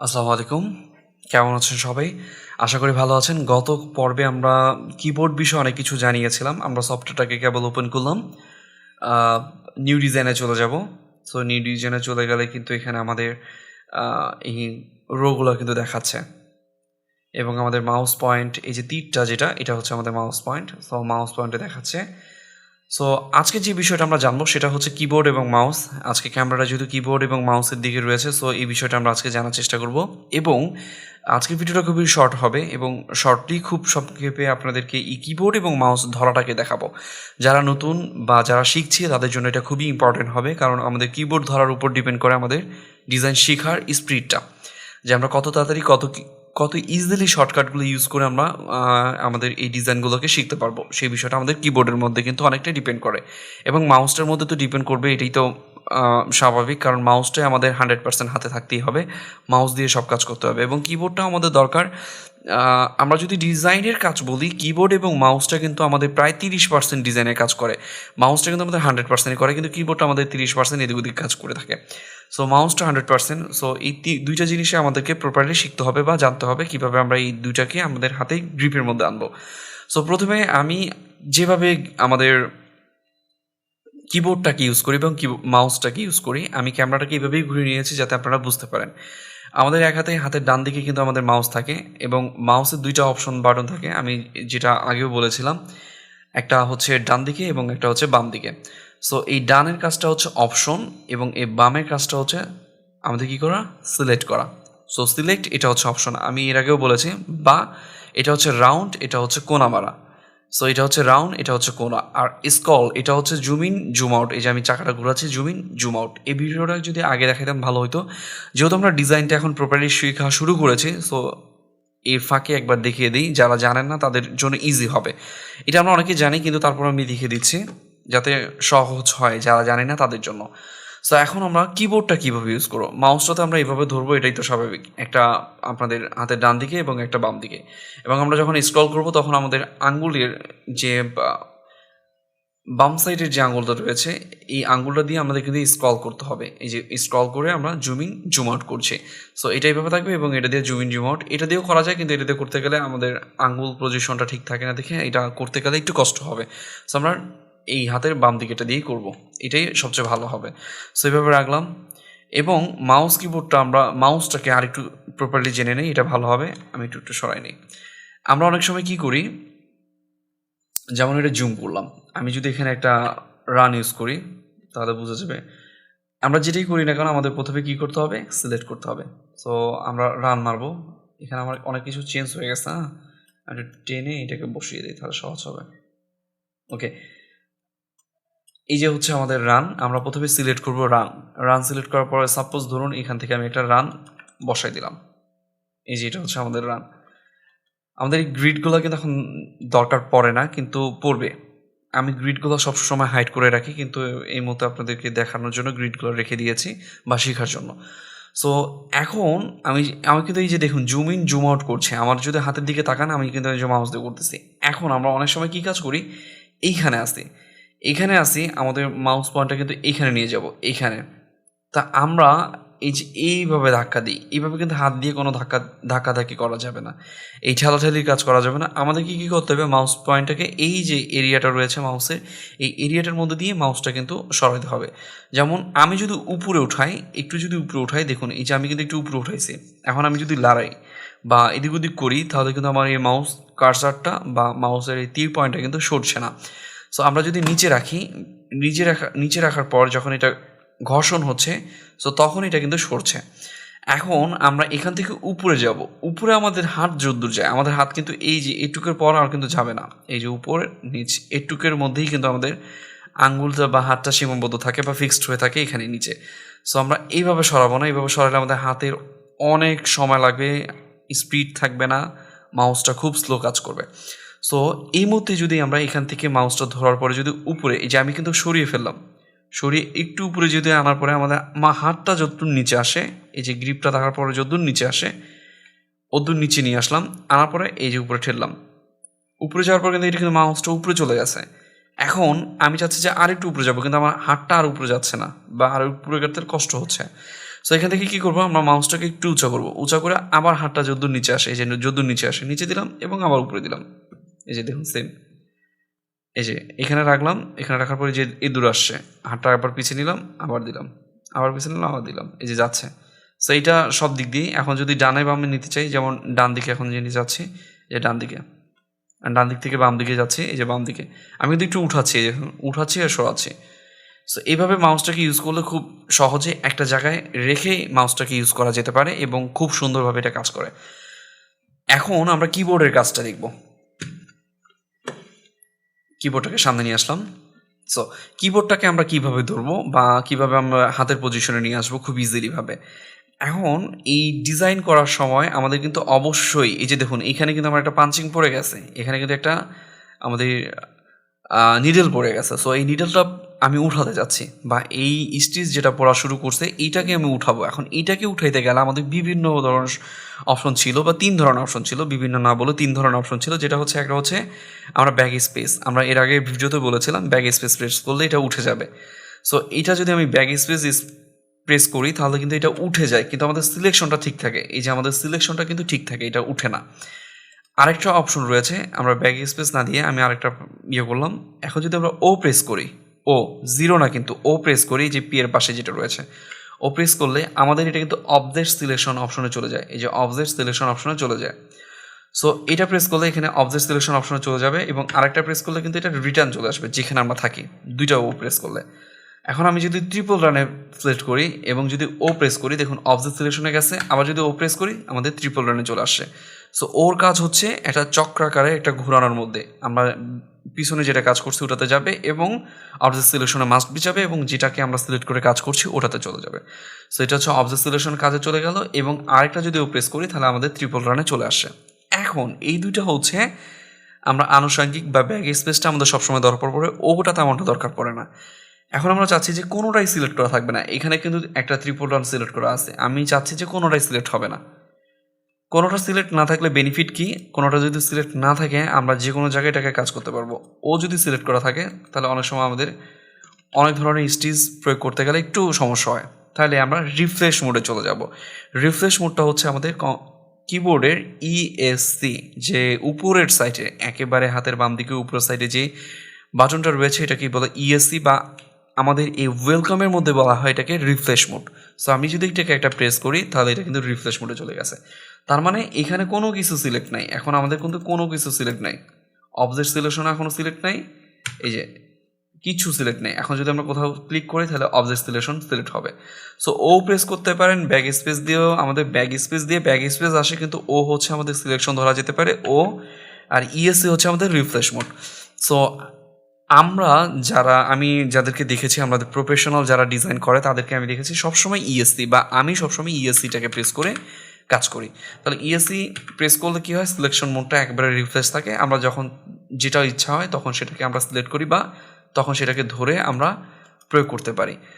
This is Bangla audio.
আসসালামু আলাইকুম। কেমন আছেন সবাই? আশা করি ভালো আছেন। গত পর্বে আমরা কিবোর্ড বিষয়ে অনেক কিছু জানিয়েছিলাম। আমরা সফটওয়্যারটাকে কেবল ওপেন করলাম। নিউ ডিজাইনে চলে যাব। সো নিউ ডিজাইনে চলে গেলে কিন্তু এখানে আমাদের এই রোগুলো কিন্তু দেখাচ্ছে। এবং আমাদের মাউস পয়েন্ট এই যে তীরটা যেটা, এটা হচ্ছে আমাদের মাউস পয়েন্ট সো মাউস পয়েন্টে দেখাচ্ছে। সো আজকে যে বিষয়টা আমরা জানব সেটা হচ্ছে কিবোর্ড এবং মাউস আজকে ক্যামেরাটা যেহেতু কিবোর্ড এবং মাউসের দিকে রয়েছে সো এই বিষয়টা আমরা আজকে জানার চেষ্টা করব। এবং আজকের ভিডিওটা খুবই শর্ট হবে এবং শর্টটি খুব সংক্ষেপে আপনাদেরকে এই কিবোর্ড এবং মাউস ধরাটাকে দেখাবো। যারা নতুন বা যারা শিখছে, তাদের জন্য এটা খুবই ইম্পর্টেন্ট হবে, কারণ আমাদের কিবোর্ড ধরার উপর ডিপেন্ড করে আমাদের ডিজাইন শেখার স্পিডটা যে আমরা কত তাড়াতাড়ি কত কত ইজিলি শর্টকাটগুলো ইউজ করে আমরা আমাদের এই ডিজাইনগুলোকে শিখতে পারব। সেই বিষয়টা আমাদের কিবোর্ডের মধ্যে কিন্তু অনেকটাই ডিপেন্ড করে। এবং মাউসটার মধ্যে তো ডিপেন্ড করবে এটাই তো স্বাভাবিক, কারণ মাউসটাই আমাদের হান্ড্রেড পার্সেন্ট হাতে থাকতেই হবে। মাউস দিয়ে সব কাজ করতে হবে এবং কিবোর্ডটাও আমাদের দরকার। আমরা যদি ডিজাইনের কাজ বলি কিবোর্ড এবং মাউসটা কিন্তু আমাদের প্রায় তিরিশ পার্সেন্ট ডিজাইনের কাজ করে। মাউসটা কিন্তু আমাদের হান্ড্রেড পার্সেন্ট করে, কিন্তু কিবোর্ডটা আমাদের তিরিশ পার্সেন্ট এদিক ওদিক কাজ করে থাকে। সো মাউসটা হান্ড্রেড পার্সেন্ট সো এই দুইটা জিনিসে আমাদেরকে প্রপারলি শিখতে হবে বা জানতে হবে কীভাবে আমরা এই দুইটাকে আমাদের হাতে গ্রিপের মধ্যে আনব। সো প্রথমে আমি যেভাবে আমাদের কিবোর্ডটাকে ইউজ করি এবং মাউসটাকে ইউজ করি, আমি ক্যামেরাটাকে এইভাবেই ঘুরে নিয়েছি যাতে আপনারা বুঝতে পারেন। আমাদের এক হাতে, হাতের ডান দিকে কিন্তু আমাদের মাউস থাকে এবং মাউসের দুইটা অপশন বাটন থাকে। আমি যেটা আগেও বলেছিলাম, একটা হচ্ছে ডান দিকে এবং একটা হচ্ছে বাম দিকে। সো এই ডানের কাজটা হচ্ছে অপশন এবং এই বামের কাজটা হচ্ছে আমাদের কি করা? সিলেক্ট করা। সো সিলেক্ট এটা হচ্ছে অপশন আমি এর আগেও বলেছি, বা এটা হচ্ছে রাউন্ড এটা হচ্ছে কোনা মারা। সো এটা হচ্ছে রাউন্ড এটা হচ্ছে কোনা আর স্কল এটা হচ্ছে জুম ইন জুম আউট এই যে আমি চাকাটা ঘোরাচ্ছি জুম ইন জুম আউট এই ভিডিওটা যদি আগে দেখাইতাম, ভালো হতো যেহেতু আমরা ডিজাইনটা এখন প্রপারলি শেখা শুরু করেছি সো এর ফাঁকে একবার দেখিয়ে দিই। যারা জানেন না, তাদের জন্য ইজি হবে। এটা আমরা অনেকে জানি, কিন্তু তারপর আমি দেখিয়ে দিচ্ছি, যাতে সহজ হয়, যারা জানে না, তাদের জন্য। সো এখন আমরা কিবোর্ডটা কীভাবে ইউজ করব? মাউসটা তো আমরা এইভাবে ধরবো, এটাই তো স্বাভাবিক। একটা আপনাদের হাতের ডান দিকে এবং একটা বাম দিকে। এবং আমরা যখন স্ক্রল করব, তখন আমাদের আঙ্গুলের যে বাম সাইডের যে আঙ্গুলটা রয়েছে, এই আঙ্গুলটা দিয়ে আমাদের কিন্তু স্ক্রল করতে হবে। এই যে স্ক্রল করে আমরা জুমিং জুম আউট করছি। সো এটা এইভাবে থাকবে এবং এটা দিয়ে জুমিং জুম আউট এটা দিয়েও করা যায়, কিন্তু এটা দিয়ে করতে গেলে আমাদের আঙ্গুল পজিশনটা ঠিক থাকে না দেখে, এটা করতে গেলে একটু কষ্ট হবে। সো আমরা এই হাতের বাম দিকেটা দিয়েই করব। এটাই সবচেয়ে ভালো হবে। সো এইভাবে রাখলাম। এবং মাউস কিবোর্ডটা আমরা মাউসটাকে আরেকটু প্রপারলি জেনে নিই, এটা ভালো হবে। আমি একটু একটু সরাই নিই। আমরা অনেক সময় কি করি, যেমন এটা জুম করলাম। আমি যদি এখানে একটা রান ইউজ করি, তাহলে বোঝা যাবে, আমরা যেটাই করি না কেন, আমাদের প্রথমে কি করতে হবে সিলেক্ট করতে হবে। সো আমরা রান মারবো। এখানে আমার অনেক কিছু চেঞ্জ হয়ে গেছে আমি একটু টেনে এটাকে বসিয়ে দিই, তাহলে সহজ হবে। ওকে এই যে হচ্ছে আমাদের রান আমরা প্রথমে সিলেক্ট করব রান রান সিলেক্ট করার পরে সাপোজ ধরুন এখান থেকে আমি একটা রান বসাই দিলাম। এই যে এটা হচ্ছে আমাদের রান আমাদের এই গ্রিডগুলো কিন্তু এখন দরকার পড়ে না, কিন্তু পড়বে। আমি গ্রিডগুলো সবসময় হাইড করে রাখি, কিন্তু এই মতো আপনাদেরকে দেখানোর জন্য গ্রিডগুলো রেখে দিয়েছি বা শেখার জন্য। সো এখন আমি আমি কিন্তু এই যে দেখুন জুম ইন জুম আউট করছে। আমার যদি হাতের দিকে তাকান, আমি কিন্তু এই যে মাউস দিয়ে করতেছি। এখন আমরা অনেক সময় কী কাজ করি? এইখানে আসি এখানে আসি, আমাদের মাউস পয়েন্টটা কিন্তু এইখানে নিয়ে যাব এইখানে তা আমরা এই যে এইভাবে ধাক্কা দিই, এইভাবে কিন্তু হাত দিয়ে কোনো ধাক্কা, ধাক্কাধাক্কি করা যাবে না। এই ঠেলাঠেলির কাজ করা যাবে না। আমাদেরকে কী করতে হবে? মাউস পয়েন্টটাকে এই যে এরিয়াটা রয়েছে মাউসের এই এরিয়াটার মধ্যে দিয়ে মাউসটা কিন্তু সরাতে হবে। যেমন আমি যদি উপরে উঠাই, একটু যদি উপরে উঠাই, দেখুন, এই যে আমি কিন্তু একটু উপরে উঠাইছি, এখন আমি যদি লড়াই বা এদিক ওদিক করি, তাহলে কিন্তু আমার এই মাউস কার্সারটা বা মাউসের এই তীর পয়েন্টটা কিন্তু সরছে না। সো আমরা যদি নিচে রাখি, নিচে রাখা, নিচে রাখার পর যখন এটা ঘর্ষণ হচ্ছে সো তখন এটা কিন্তু সরছে। এখন আমরা এখান থেকে উপরে যাব। উপরে আমাদের হাত যদ্দূর যায়। আমাদের হাত কিন্তু এই যে এটুকের পর আর কিন্তু যাবে না। এই যে উপরে, নিচ, এটুকের মধ্যেই কিন্তু আমাদের আঙ্গুলটা বা হাতটা সীমাবদ্ধ থাকে বা ফিক্সড হয়ে থাকে এখানে নিচে। সো আমরা এইভাবে সরাবো না। এইভাবে সরালে আমাদের হাতের অনেক সময় লাগবে। স্পিড থাকবে না। মাউসটা খুব স্লো কাজ করবে। সো এই মুহূর্তে যদি আমরা এখান থেকে মাউসটা ধরার পরে যদি উপরে, এই যে আমি কিন্তু সরিয়ে ফেললাম। সরিয়ে একটু উপরে যদি আনার পরে আমাদের মা হাতটা যতদূর নিচে আসে, এই যে গ্রিপটা থাকার পরে যতদূর নিচে আসে অদূর নিচে নিয়ে আসলাম। আনার পরে এই যে উপরে ঠেললাম। উপরে যাওয়ার পর কিন্তু এটা কিন্তু মাউসটা উপরে চলে গেছে। এখন আমি চাচ্ছি যে আরেকটু উপরে যাব, কিন্তু আমার হাতটা আর উপরে যাচ্ছে না বা আর উপরে গেতে কষ্ট হচ্ছে। সো এখান থেকে কী করব? আমরা মাউসটাকে একটু উঁচা করব। উঁচা করে আবার হাতটা যদ্দূর নিচে আসে, এই যে যদ্দূর নিচে আসে, নিচে দিলাম এবং আবার উপরে দিলাম। এই যে দেখুন সেম এই যে এখানে রাখলাম, এখানে রাখার পরে যে ইঁদুর আসছে, হাতটা একবার পিছিয়ে নিলাম, আবার দিলাম, আবার পিছিয়ে নিলাম, আবার দিলাম, এই যে যাচ্ছে। সো এইটা সব দিক দিয়ে, এখন যদি ডানে বামে নিতে চাই, যেমন ডান দিকে এখন যে নিয়ে যাচ্ছি যে ডান দিকে। ডান দিক থেকে বাম দিকে যাচ্ছি, এই যে বাম দিকে। আমি কিন্তু একটু উঠাচ্ছি, এই দেখুন, উঠাচ্ছি আর সরাচ্ছি। সো এইভাবে মাউসটাকে ইউজ করলে খুব সহজে একটা জায়গায় রেখে মাউসটাকে ইউজ করা যেতে পারে এবং খুব সুন্দরভাবে এটা কাজ করে। এখন আমরা কিবোর্ডের কাজটা দেখব। কিবোর্ডটাকে সামনে নিয়ে আসলাম। সো কিবোর্ডটাকে আমরা কীভাবে ধরবো বা কীভাবে আমরা হাতের পজিশনে নিয়ে আসব খুব ইজিলিভাবে এখন এই ডিজাইন করার সময় আমাদের কিন্তু অবশ্যই, এই যে দেখুন, এখানে কিন্তু আমার একটা পাঞ্চিং পড়ে গেছে, এখানে কিন্তু একটা আমাদের নিডল পড়ে গেছে। সো এই নিডলটা আমি উঠাতে যাচ্ছি বা এই স্টিচ যেটা পড়া শুরু করছে, এইটাকে আমি উঠাবো। এখন এইটাকে উঠাইতে গেলে আমাদের বিভিন্ন ধরনের অপশন ছিল বা তিন ধরনের অপশন ছিল, বিভিন্ন না বলে তিন ধরনের অপশন ছিল, যেটা হচ্ছে একটা হচ্ছে আমরা ব্যাগ স্পেস আমরা এর আগে ভিডিওতে বলেছিলাম ব্যাগ স্পেস প্রেস করলে এটা উঠে যাবে। সো এটা যদি আমি ব্যাগ স্পেস প্রেস করি, তাহলে কিন্তু এটা উঠে যায়, কিন্তু আমাদের সিলেকশনটা ঠিক থাকে। এই যে আমাদের সিলেকশনটা কিন্তু ঠিক থাকে, এটা উঠে না। আরেকটা অপশন রয়েছে, আমরা ব্যাগ স্পেস না দিয়ে আমি আরেকটা ইয়ে করলাম। এখন যদি আমরা ও প্রেস করি ও জিরো না কিন্তু ও প্রেস করি যে পি এর পাশে যেটা রয়েছে। ও প্রেস করলে আমাদের এটা কিন্তু অবজেক্ট সিলেকশন অপশনে চলে যায়। এই যে অবজেক্ট সিলেকশন অপশনে চলে যায়। সো এটা প্রেস করলে এখানে অবজেক্ট সিলেকশন অপশনে চলে যাবে এবং আরেকটা প্রেস করলে কিন্তু এটা রিটার্ন চলে আসবে, যেখানে আমরা থাকি। দুইটা ও প্রেস করলে। এখন আমি যদি ট্রিপল রানে সিলেক্ট করি এবং যদি ও প্রেস করি, দেখুন অবজেক্ট সিলেকশনে গেছে, আবার যদি ও প্রেস করি, আমাদের ট্রিপল রানে চলে আসে। সো ওর কাজ হচ্ছে একটা চক্রাকারে একটা ঘোরানোর মধ্যে। আমরা পিছনে যেটা কাজ করছি ওটাতে যাবে এবং অবজেক্ট সিলেকশনে মাস্ট বি যাবে এবং যেটাকে আমরা সিলেক্ট করে কাজ করছি ওটাতে চলে যাবে। সো এটা হচ্ছে অবজেক্ট সিলেকশন কাজে চলে গেল এবং আরেকটা যদি প্রেস করি তাহলে আমাদের ট্রিপল রানে চলে আসে। এখন এই দুইটা হচ্ছে আমরা আনুষঙ্গিক বা ব্যাগ স্পেসটা আমাদের সবসময় দরকার পড়ে, ওটা তেমনটা দরকার পড়ে না। এখন আমরা চাচ্ছি যে কোনোটাই সিলেক্ট করা থাকবে না। এখানে কিন্তু একটা ত্রিপল রান সিলেক্ট করা আছে। আমি চাচ্ছি যে কোনোটাই সিলেক্ট হবে না। কোনোটা সিলেক্ট না থাকলে বেনিফিট কি? কোনোটা যদি সিলেক্ট না থাকে, আমরা যে কোনো জায়গায় এটাকে কাজ করতে পারব। ও যদি সিলেক্ট করা থাকে, তাহলে অনেক সময় আমাদের অনেক ধরনের স্টিচ প্রয়োগ করতে গেলে একটু সমস্যা হয়। তাহলে আমরা রিফ্রেশ মোডে চলে যাব। রিফ্রেশ মোডটা হচ্ছে আমাদের কিবোর্ডের ইএসসি যে উপরের সাইডে একেবারে হাতের বাম দিকে উপরের সাইডে যে বাটনটা রয়েছে এটা এটাকে বলে ইএসসি বা আমাদের এই ওয়েলকামের মধ্যে বলা হয় এটাকে রিফ্রেশ মোড সো আমি যদি এটাকে একটা প্রেস করি, তাহলে এটা কিন্তু রিফ্রেশ মোডে চলে গেছে। তার মানে এখানে কোনো কিছু সিলেক্ট নাই। এখন আমাদের কিন্তু কোনো কিছু সিলেক্ট নাই। অবজেক্ট সিলেকশন এখনও সিলেক্ট নাই। এই যে, কিছু সিলেক্ট নেই। এখন যদি আমরা কোথাও ক্লিক করি, তাহলে অবজেক্ট সিলেকশন সিলেক্ট হবে। সো ও প্রেস করতে পারেন ব্যাগ স্পেস দিয়েও আমাদের ব্যাগ স্পেস দিয়ে ব্যাগ স্পেস আসে কিন্তু ও হচ্ছে আমাদের সিলেকশন ধরা যেতে পারে। ও আর ইএসসি হচ্ছে আমাদের রিফ্রেশ মোড সো আমরা যারা, আমি যাদেরকে দেখেছি, আমাদের প্রফেশনাল যারা ডিজাইন করে, তাদেরকে আমি দেখেছি, সবসময় ইএসসি বা আমি সবসময় ইএসসিটাকে প্রেস করে কাজ করি। তাহলে ইএসসি প্রেস করলে কী হয়? সিলেকশন মোডটা একবারে রিফ্রেশ থাকে। আমরা যখন যেটা ইচ্ছা হয়, তখন সেটাকে আমরা সিলেক্ট করি বা তখন সেটাকে ধরে আমরা প্রয়োগ করতে পারি।